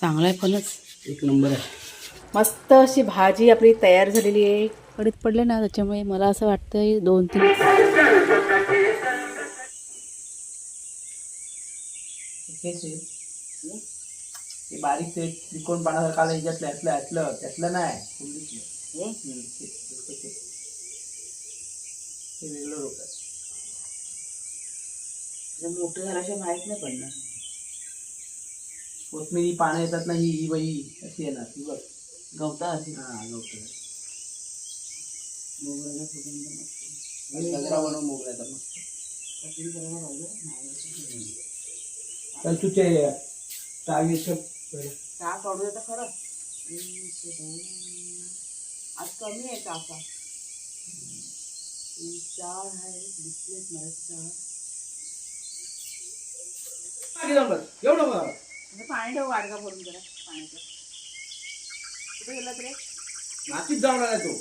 चांगला आहे फणस. एक नंबर आहे. मस्त अशी भाजी आपली तयार झालेली आहे. कडीत पडले ना त्याच्यामुळे मला असं वाटतंय दोन तीन? ते बारीक ते त्रिकोण पाण्यासारखं आलं ह्याच्यातलं यातलं यातलं त्यातलं नाही. कुंडीतलं ते वेगळं रोप आहे. मोठं झाल्याशिवाय माहीत नाही पडणार. कोथमिरी पानं येतात ना ही ही बाई अशी येणार ती बघ गवता असेल हा गवतं मोगऱ्याला सुगंध मस्त. गजरा बनवून मोगऱ्याचा मस्त कटिंग करायला पाहिजे नाही. तर तू ते टाळीचं चहा काढू देता खरं हम्म, ते बाई. आज कमी आहे चाफा तीन, चार आहे दिसलेत मला चार मागे जाऊन बस. एवढं बघ. म्हणजे पाणी ठेव वाडगा भरून जरा पाण्याचं कुठे गेलात रे? मातीत जाऊन आला तो.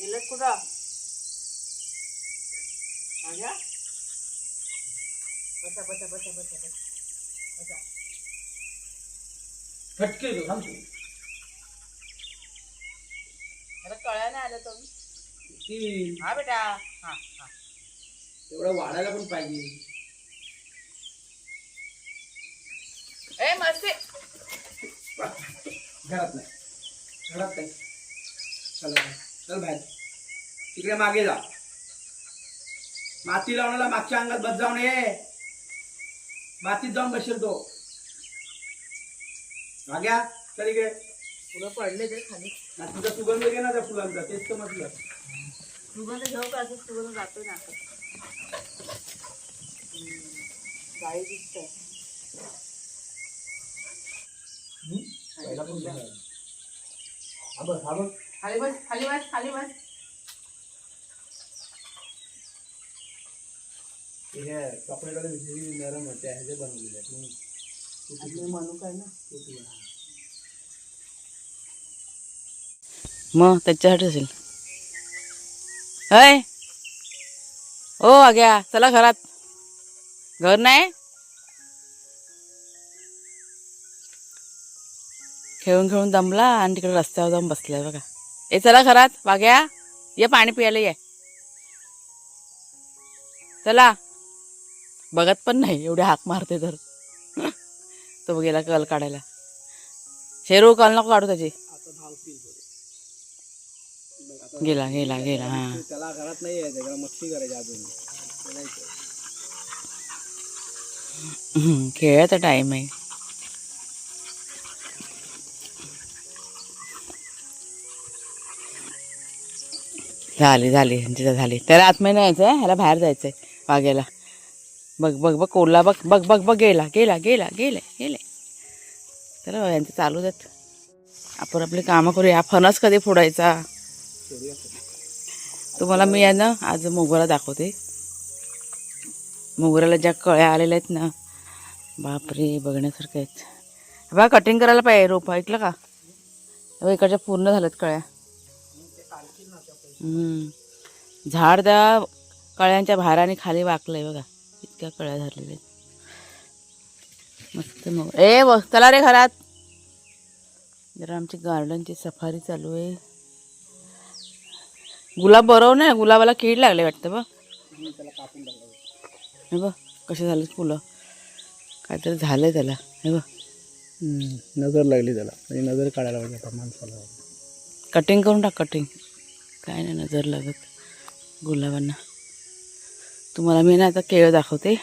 गेलात कुठं? माझ्या बसा बसा बसा बसा बसा. बसा. फटके तो सांगतो आता कळ्याने आलं तुम्ही. ती हा बेटा. हा हा. एवढं वाढायला पण पाहिजे. ए घरात नाही. घरात नाही. चल बाहेर. चल बाहेर. तिकडे मागे जा. माती लावण्याला मागच्या अंगात बस जाऊन ये मातीत जाऊन बसेल तो. माग्या चल इकडे. फुलं पडले ते खाली. ना तुझा सुगंध घे ना त्या फुलांचा. तेच तर म्हटलं. सुगंध घेऊ का? असं सुगंध जातो ना गाई दिसतंय हम्म? पहिला पण बघा. हा बघ हा बघ खाली बस खाली बस खाली बस. ते हे कपड्याकडे विसरी नरम होते ह्याचे बनवलेले आहेत म्हणून. आणि म्हणू काय ना? तू बना. मग त्याच्यासाठी असेल. अय ओ आग्या चला घरात. घर नाही? खेळून खेळून दमला आणि तिकडे रस्त्यावर जाऊन बसलाय बघा. ए चला घरात वाग्या ये पाणी पियाला ये. चला. बघत पण नाही एवढे हाक मारते तर. तो गेला कल काढायला. शेरू कल नको काढू त्याची. गेला गेला गेला हा. त्याला घरात नाही यायचं त्याला मस्ती करायची अजून. खेळायचा टाइम आहे. झाली झाली तिथं झाली. त्याला आतमध्ये नाही यायचं ह्याला बाहेर जायचं आहे वाघ्याला बघ बघ बघ कोल्हा बघ बघ बघ बघ गेला गेला गेला गेले गेले. चला यांचं चालू देत. आपण आपली कामं करूया. फणस कधी फोडायचा? तुम्हाला मी यानं ना आज मोगरा दाखवते. मोगऱ्याला ज्या कळ्या आलेल्या आहेत ना बापरे बघण्यासारख्या आहेत. बघा कटिंग करायला पाहिजे रोप ऐकलं का? इकडच्या पूर्ण झाल्यात कळ्या. झाड त्या कळ्यांच्या भाराने खाली वाकलंय बघा. इतक्या कळ्या झालेल्या आहेत. मस्त मग. ए व चला रे घरात. जरा आमची गार्डनची सफारी चालू आहे. गुलाब बरोबर नाही गुलाबाला कीड लागले वाटतं बघ. हे बघ कसे झाले फुलं. काहीतरी झालंय त्याला. हे बघ. नजर लागली त्याला. म्हणजे नजर काढायला पाहिजे आता माणसाला. कटिंग करून टाक कटिंग. काय नाही नजर लागत. गुलाबांना. तुम्हाला मी ना आता केळं दाखवते.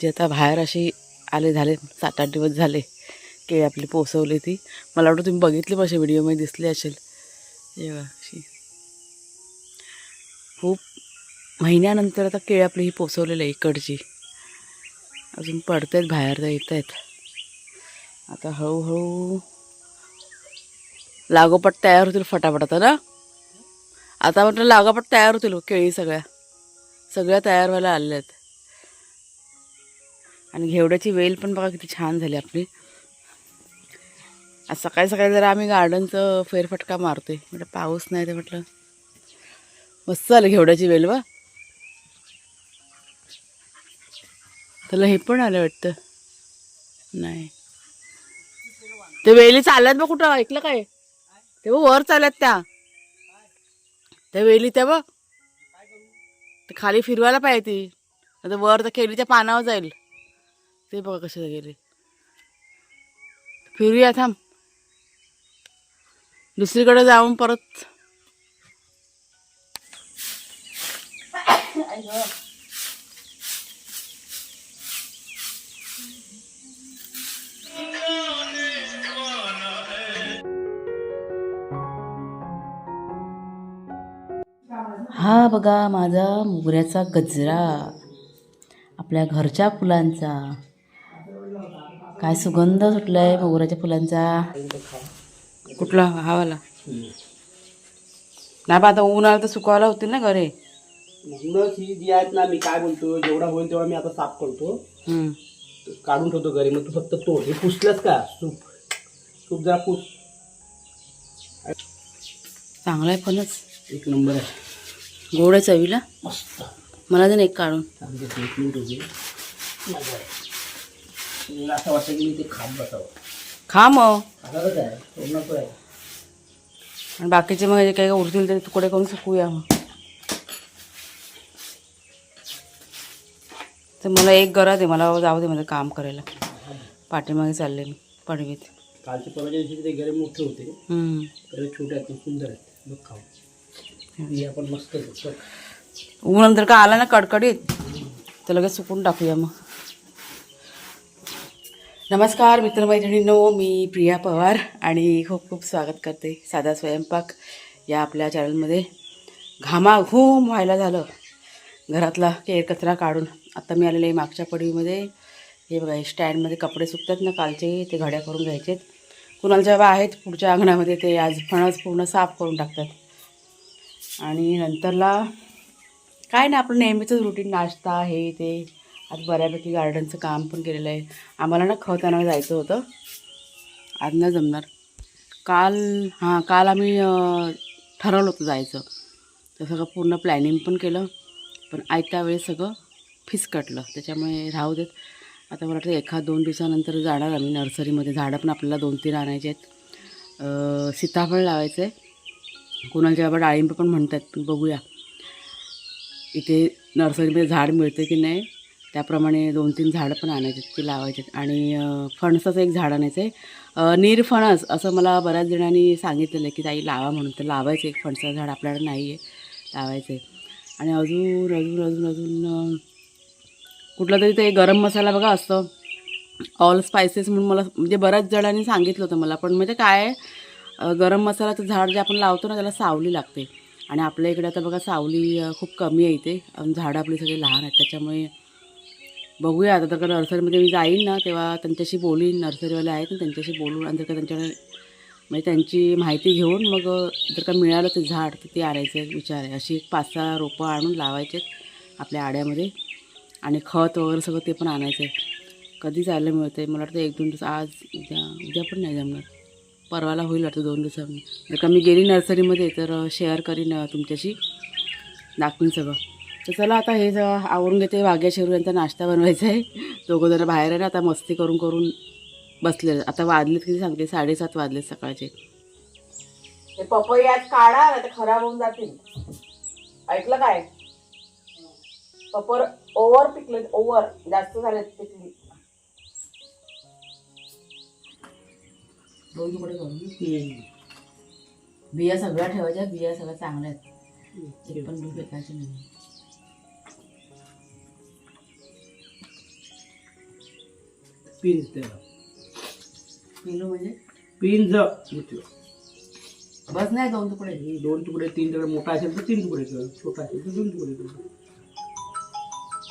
जे आता बाहेर अशी आले झाले सात आठ दिवस झाले केळी आपली पोसवली ती. मला वाटतं तुम्ही बघितली पाहिजे व्हिडिओमध्ये दिसली असेल. जेव्हा अशी. खूप महिन्यानंतर आता केळी आपली ही पोसवलेली आहे इकडची. अजून पडत आहेत बाहेर तर येत आहेत आता हळूहळू लागोपाठ तयार होतील फटाफट आता ना? आता म्हटलं लागोपाठ तयार होतील केळी सगळ्या. सगळ्या तयार व्हायला आलेल्या आहेत आणि घेवड्याची वेल पण बघा किती छान झाली आपली. आज सकाळी सकाळी जरा आम्ही गार्डनचं फेरफटका मारतो आहे म्हटलं पाऊस नाही ते म्हटलं मस्त झालं घेवड्याची वेल वा त्याला हे पण आलं वाटतं. नाही. ते वेली चालल्यात बघ कुठं? ऐकलं काय? ते वर चालल्यात त्या. त्या वेली त्या बघ. ते खाली फिरवायला पाहिजे ती. आता वर तर केलीच्या पानावर जाईल. ते बघा कसे गेले. फिरूया थांब. दुसरीकडे जाऊन परत. हा बघा माझा मोगऱ्याचा गजरा. आपल्या घरच्या फुलांचा. काय सुगंध सुटलाय मोगऱ्याच्या फुलांचा. कुठला? हा वाला. नाही बा आता ऊन आलं तर सुकवायला होतील ना घरे. म्हणूनच ही जी आहेत ना मी काय बोलतो जेवढा होईल तेवढा मी आता साफ करतो. हम्म. काढून ठेवतो घरी मग तू फक्त तोड. हे पुसलंच का? सूप. सूप जरा पुस. चांगला आहे फणस. एक नंबर आहे. गोड आहे चवीला? मस्त. मला ना एक काढून. आहे. खा मग. आहे. आहे. आणि बाकीचे मग जे काही उरतील ते तुकडे करून सुकूया मग. तर मला एक गरा दे मला जाऊ दे मला काम करायला. पाठीमागे चालले मी पडवीत. कालच्या परवाच्या दिवशी ते गरे मोठे होते. छोटे आहेत सुंदर आहेत. बघ खाऊ. हे आपण मस्त ऊन नंतर का आला ना कडकडीत तर लगेच सुकून टाकूया मग. नमस्कार मित्रमैत्रिणींनो मी प्रिया पवार आणि खूप खूप स्वागत करते साधा स्वयंपाक या आपल्या चॅनलमध्ये. घामाघूम व्हायला झालं. घरातला केर कचरा काढून आता मी आलेले मागच्या पडवीमध्ये हे बघा हे स्टँडमध्ये कपडे सुकतात ना कालचे ते घड्या करून घ्यायचेत. कुणाला जेव्हा आहेत पुढच्या अंगणामध्ये ते आज फणस पूर्ण साफ करून टाकतात. आणि नंतरला काय ना आपलं नेहमीचंच रुटीन नाश्ता हे ते. आज बऱ्यापैकी गार्डनचं काम पण केलेलं आहे. आम्हाला ना खत आणायला जायचं होतं. आज नाही जमणार. काल हां काल आम्ही ठरवलं होतं जायचं. तर सगळं पूर्ण प्लॅनिंग पण केलं. पण आयत्या वेळेस सगळं फिसकटलं. त्याच्यामुळे राहू देत. आता मला वाटतं एखाद दोन दिवसानंतर जाणार आम्ही नर्सरीमध्ये. झाडं पण आपल्याला दोन तीन आणायचे आहेत. सीताफळ लावायचं आहे कोणाच्या बाबा डाळिंब पण म्हणतात पण बघूया. इथे नर्सरीमध्ये झाड मिळते की नाही त्याप्रमाणे दोन तीन झाडं पण आणायचे ते लावायचे आहेत. आणि फणसाचं एक झाड आणायचं आहे. निरफणस असं मला बऱ्याच जणांनी सांगितलेलं आहे की ताई लावा म्हणून. तर लावायचं एक फणसाचं झाड आपल्याला नाही आहे लावायचं आहे. आणि अजून अजून अजून अजून कुठलं कुठला तरी ते गरम मसाला बघा असतं. ऑल स्पायसेस म्हणून मला म्हणजे बऱ्याच जणांनी सांगितलं होतं मला पण म्हणजे काय आहे, गरम मसालाचं झाड जे आपण लावतो ना त्याला सावली लागते. आणि आपल्या इकडे आता बघा सावली खूप कमी आहे इथे. झाडं आपली सगळे लहान आहेत. त्याच्यामुळे बघूया आता. तर का नर्सरीमध्ये मी जाईन ना तेव्हा त्यांच्याशी बोलीन. नर्सरीवाले आहेत ना त्यांच्याशी बोलून आणि जर का त्यांच्याकडे म्हणजे त्यांची माहिती घेऊन मग जर का मिळालं ते झाड तर ते आणायचं आहे विचार आहे अशी एक पाच सहा रोपं आणून लावायचे आपल्या आड्यामध्ये. आणि खत वगैरे सगळं ते पण आणायचं. आहे कधी जायला मिळतं आहे मला वाटतं एक दोन दिवस. आज उद्या उद्या पण नाही जमणार. परवाला होईल वाटतं दोन दिवसांनी. जर का मी गेली नर्सरीमध्ये तर शेअर करीन तुमच्याशी. दाखवीन सगळं. तर चला आता हे सगळं आवरून घेते. वाघ्या शिरू यांचा नाश्ता बनवायचा आहे. दोघं जरा बाहेर आहे ना आता मस्ती करून करून बसले आता वाजलेत किती सांगते? साडेसात वाजलेत सकाळचे. ते पपई आज काढा नाही तर खराब होऊन जातील. ऐकलं काय? पपर ओव्हर पिकले ओव्हर. जास्त झाले पिकली. दोन तुकडे करून बिया सगळ्या ठेवायच्या बिया सगळ्या चांगल्या आहेत. एक पण बी फेकायचे नाही. पिंज. किलो म्हणजे? पिंज. बस नाही दोन तुकडे? दोन तुकडे तीन तुकडे मोठा असेल तर तीन तुकडे कर. छोटा असेल तर दोन तुकडे कर.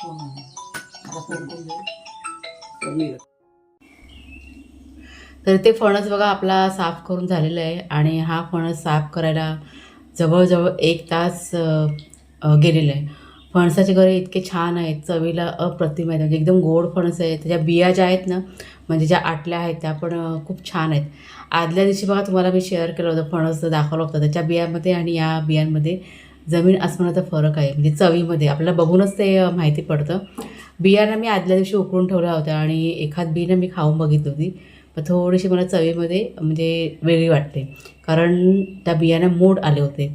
कोण आहे? आता कोण कोण जाईल? कमी. तर ते फणस बघा आपला साफ करून झालेला आहे आणि हा फणस साफ करायला जवळजवळ एक तास गेलेलं गेलेला आहे. फणसाचे गरे इतके छान आहेत चवीला अप्रतिम आहेत. म्हणजे एकदम गोड फणस आहे त्याच्या बिया ज्या आहेत ना म्हणजे ज्या आटल्या आहेत त्या पण खूप छान आहेत. आदल्या दिवशी बघा तुम्हाला मी शेअर केलं होतं फणस दाखवलं होतं. त्याच्या बियामध्ये आणि या बियांमध्ये जमीन अस्मानाचा फरक आहे. म्हणजे चवीमध्ये. आपल्याला बघूनच ते माहिती पडतं. बियाणं मी आदल्या दिवशी उकळून ठेवल्या होत्या आणि एखाद बियाणं मी खाऊन बघितली होती. थोडीशी मला चवीमध्ये म्हणजे वेगळी वाटते. कारण त्या बियाणं मोड आले होते.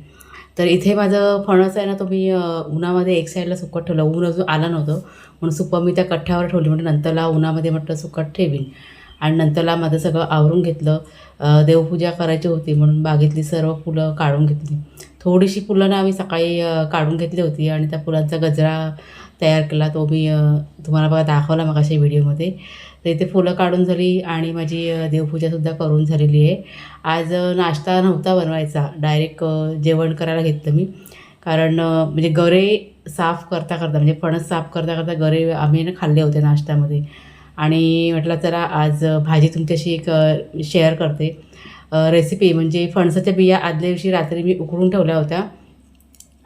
तर इथे माझं फणस आहे ना तो मी उन्हामध्ये एक साईडला सुकट ठेवलं. ऊन अजून आलं नव्हतं. म्हणून सुकं मी त्या कठ्ठ्यावर ठेवली. म्हणजे नंतरला उन्हामध्ये म्हटलं सुकट ठेवीन. आणि नंतरला माझं सगळं आवरून घेतलं. देवपूजा करायची होती. म्हणून बागेतली सर्व फुलं काढून घेतली. थोडीशी फुलं ना आम्ही सकाळी काढून घेतली होती. आणि त्या फुलांचा गजरा तयार केला. तो मी तुम्हाला बघा दाखवला मग अशा व्हिडिओमध्ये तर इथे फुलं काढून झाली आणि माझी देवपूजासुद्धा करून झालेली आहे. आज नाश्ता नव्हता बनवायचा. डायरेक्ट जेवण करायला घेतलं मी. कारण म्हणजे गरे साफ करता करता म्हणजे फणस साफ करता करता गरे आम्ही ना खाल्ले होते नाश्त्यामध्ये. आणि म्हटलं चला आज भाजी तुमच्याशी एक शेअर करते. रेसिपी म्हणजे फणसाच्या बिया आदल्या दिवशी रात्री मी उकळून ठेवल्या होत्या.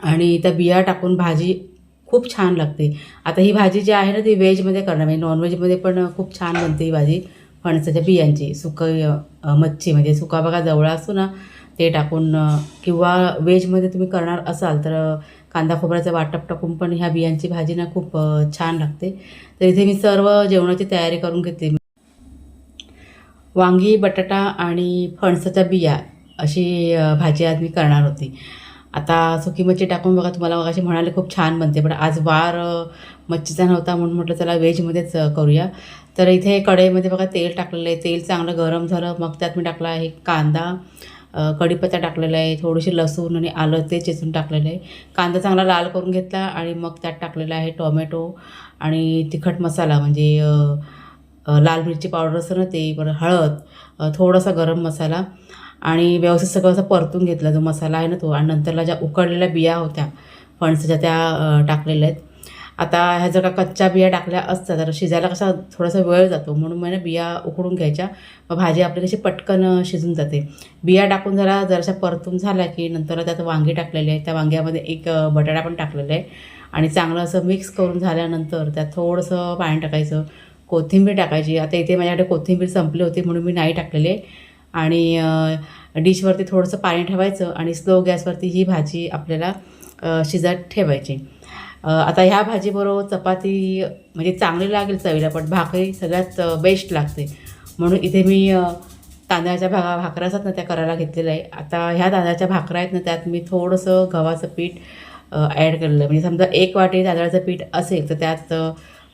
आणि त्या बिया टाकून भाजी खूप छान लागते. आता ही भाजी जी आहे ना ती व्हेजमध्ये करणार. म्हणजे नॉनव्हेजमध्ये पण खूप छान बनते ही भाजी. फणसाच्या बियांची सुकं मच्छी. म्हणजे सुका बघा जवळ असतो ना ते टाकून किंवा व्हेजमध्ये तुम्ही करणार असाल तर कांदा खोबऱ्याचं वाटप टाकून पण ह्या बियांची भाजी ना खूप छान लागते. तर इथे मी सर्व जेवणाची तयारी करून घेतली. वांगी बटाटा आणि फणसाच्या बिया अशी भाजी आज मी करणार होती. आता सुकी मच्छी टाकून बघा तुम्हाला मग अशी म्हणाले खूप छान बनते पण आज वार मच्छीचा नव्हता म्हणून म्हटलं चला व्हेजमध्येच करूया. तर इथे कढईमध्ये बघा तेल टाकलेलं आहे तेल चांगलं गरम झालं मग त्यात मी टाकला आहे कांदा कढीपत्ता टाकलेला आहे थोडीशी लसूण आणि आलं ते चेचून टाकलेलं आहे. कांदा चांगला लाल करून घेतला आणि मग त्यात टाकलेला आहे टोमॅटो आणि तिखट मसाला म्हणजे लाल मिरची पावडर असं ना ते परत हळद थोडासा गरम मसाला आणि व्यवस्थित सगळं असं परतून घेतला. जो मसाला आहे ना तो आणि नंतरला ज्या उकडलेल्या बिया होत्या फणसाच्या त्या टाकलेल्या आहेत. आता ह्या जर का कच्च्या बिया टाकल्या असतात तर शिजायला कसा थोडासा वेळ जातो. म्हणून मग बिया उकडून घ्यायच्या. मग भाजी आपली कशी पटकन शिजून जाते. बिया टाकून जरा जराशा परतून झाल्या की नंतर त्यात वांगे टाकलेले आहेत त्या वांग्यामध्ये एक बटाटा पण टाकलेला आहे. आणि चांगलं असं मिक्स करून झाल्यानंतर त्यात थोडंसं पाणी टाकायचं. कोथिंबीर टाकायची. आता इथे माझ्याकडे कोथिंबीर संपली होती म्हणून मी नाही टाकलेले. आणि डिशवरती थोडंसं पाणी ठेवायचं आणि स्लो गॅसवरती ही भाजी आपल्याला शिजत ठेवायची. आता ह्या भाजीबरोबर चपाती म्हणजे चांगली लागेल चवीला पण भाकरी सगळ्यात बेस्ट लागते. म्हणून इथे मी तांदळाच्या भागा भाकऱ्या असतात ना त्या करायला घेतलेल्या आहे आता ह्या तांदळाच्या भाकऱ्या आहेत ना त्यात मी थोडंसं गव्हाचं पीठ ॲड केलेलं आहे. म्हणजे समजा एक वाटी तांदळाचं पीठ असेल तर त्यात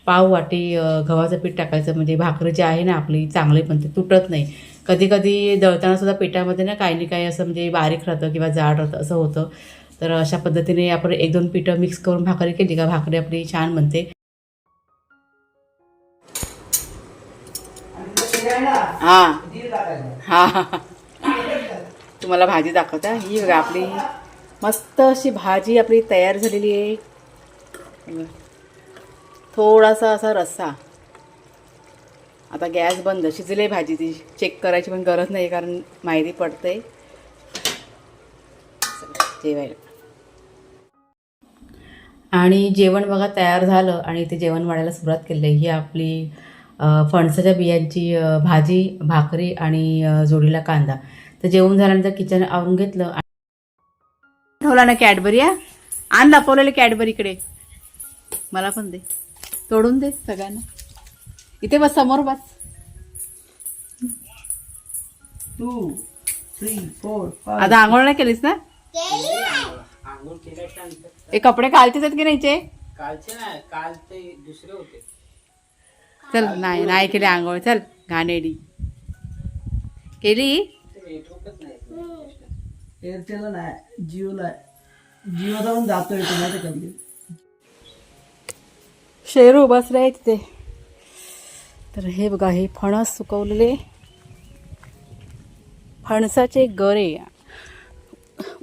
पाव वाटी गव्हाचं पीठ टाकायचं. म्हणजे भाकरी जी आहे ना आपली चांगली बनते तुटत नाही. कधी कधी दळताना सुद्धा पिठामध्ये ना काही ना काही असं म्हणजे बारीक राहतं किंवा जाड राहतं असं होतं. तर अशा पद्धतीने आपण एक दोन पिठं मिक्स करून भाकरी केली का भाकरी आपली छान बनते. हां. हां. तुम्हाला भाजी दाखवता. ही बघा आपली मस्त अशी भाजी आपली तयार झालेली आहे. थोडासा असा रस्सा. आता गॅस बंद शिजले भाजी ती चेक करायची पण गरज नाही कारण माहिती पडते जेवायला. आणि जेवण बघा तयार झालं आणि ते जेवण वाढायला सुरुवात केली. आहे ही आपली फणसाच्या बियांची भाजी भाकरी आणि जोडीला कांदा. तर जेवण झाल्यानंतर किचन आवरून घेतलं ठेवला ना कॅडबरी हा? आण लपवलेले कॅडबरीकडे मला पण दे. तोडून दे सगळ्यांना. इथे बस समोर बस. टू थ्री फोर आता आंघोळ नाही केलीस ना? आंघोळ हे कपडे कालचेच आहेत की नाहीचे कालचे नाही काल ते दुसरे होते. चल नाही नाही केली आंघोळ. चल घाणेडी केली? एअरटेलला नाही जिओला जिओ जाऊन जातोय तुम्हाला कधी. शेरू बस आहे तिथे तर हे बघा हे फणस सुकवलेले. फणसाचे गरे.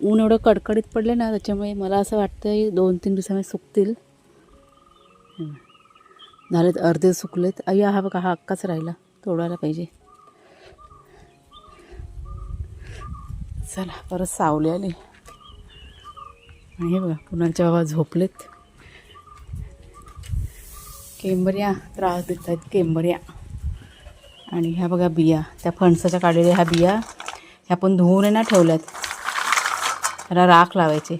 ऊन एवढं कडकडीत पडले ना त्याच्यामुळे मला असं वाटतं दोन तीन दिवसामध्ये सुकतील. झालेत अर्धे सुकलेत. अय्या हा बघा हा हक्काच राहिला. तोडायला पाहिजे. चला परत सावली आली. आणि हे बघा पुन्हाच्या बाबा झोपलेत. केंबऱ्या त्रास देत आहेत केंबऱ्या. आणि ह्या बघा बिया त्या फणसाच्या काढलेल्या ह्या बिया ह्या पण धुवून आहे ना ठेवल्यात. त्याला राख लावायचे.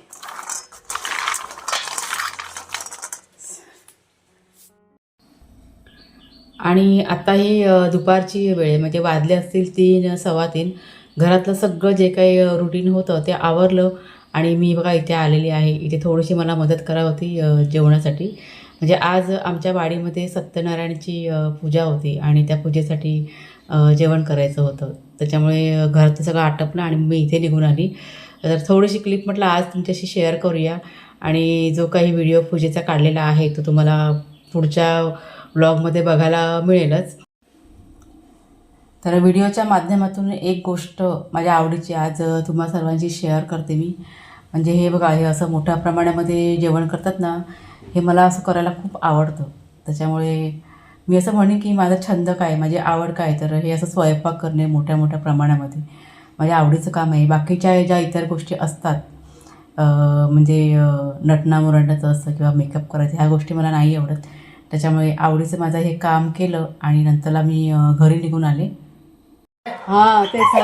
आणि आता ही दुपारची वेळ म्हणजे वाजले असतील तीन सव्वा तीन. घरातलं सगळं जे काही रुटीन होतं ते आवरलं. आणि मी बघा इथे आलेली आहे. इथे थोडीशी मला मदत करा होती जेवणासाठी. म्हणजे आज आमच्या वाडीमध्ये सत्यनारायणची पूजा होती आणि त्या पूजेसाठी जेवण करायचं होतं. त्याच्यामुळे घरचं घरात सगळं आटपलं आणि मी इथे निघून आली. तर थोडीशी क्लिप म्हटलं आज तुमच्याशी शेअर करूया आणि जो काही व्हिडिओ पूजेचा काढलेला आहे तो तुम्हाला पुढच्या व्लॉगमध्ये बघायला मिळेलच. तर व्हिडिओच्या माध्यमातून एक गोष्ट माझ्या आवडीची आज तुम्हा सर्वांशी शेअर करते मी. म्हणजे हे बघा हे असं मोठ्या प्रमाणामध्ये जेवण करतात ना हे मला असं करायला खूप आवडतं. त्याच्यामुळे मी असं म्हणेन की माझा छंद काय माझी आवड काय तर हे असं स्वयंपाक करणे मोठ्या मोठ्या प्रमाणामध्ये. माझ्या आवडीचं काम आहे. बाकीच्या ज्या इतर गोष्टी असतात म्हणजे अ, नटणं असतं किंवा मेकअप करायचं ह्या गोष्टी मला नाही आवडत. त्याच्यामुळे आवडीचं माझं हे काम केलं आणि नंतरला मी घरी निघून आले. हां तेच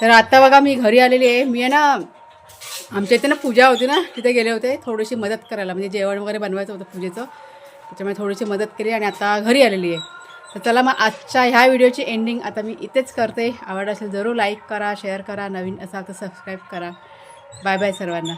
तर आता बघा मी घरी आलेली आहे. मी आहे ना आमच्या इथे ना पूजा होती ना तिथे गेले होते थोडीशी मदत करायला. म्हणजे जेवण वगैरे बनवायचं होतं पूजेचं. त्याच्यामुळे थोडीशी मदत केली आणि आता घरी आलेली आहे. तर चला मग आजच्या ह्या व्हिडिओची एंडिंग आता मी इथेच करते. आवड असेल जरूर लाईक करा शेअर करा. नवीन असाल तर सबस्क्राईब करा. बाय बाय सर्वांना.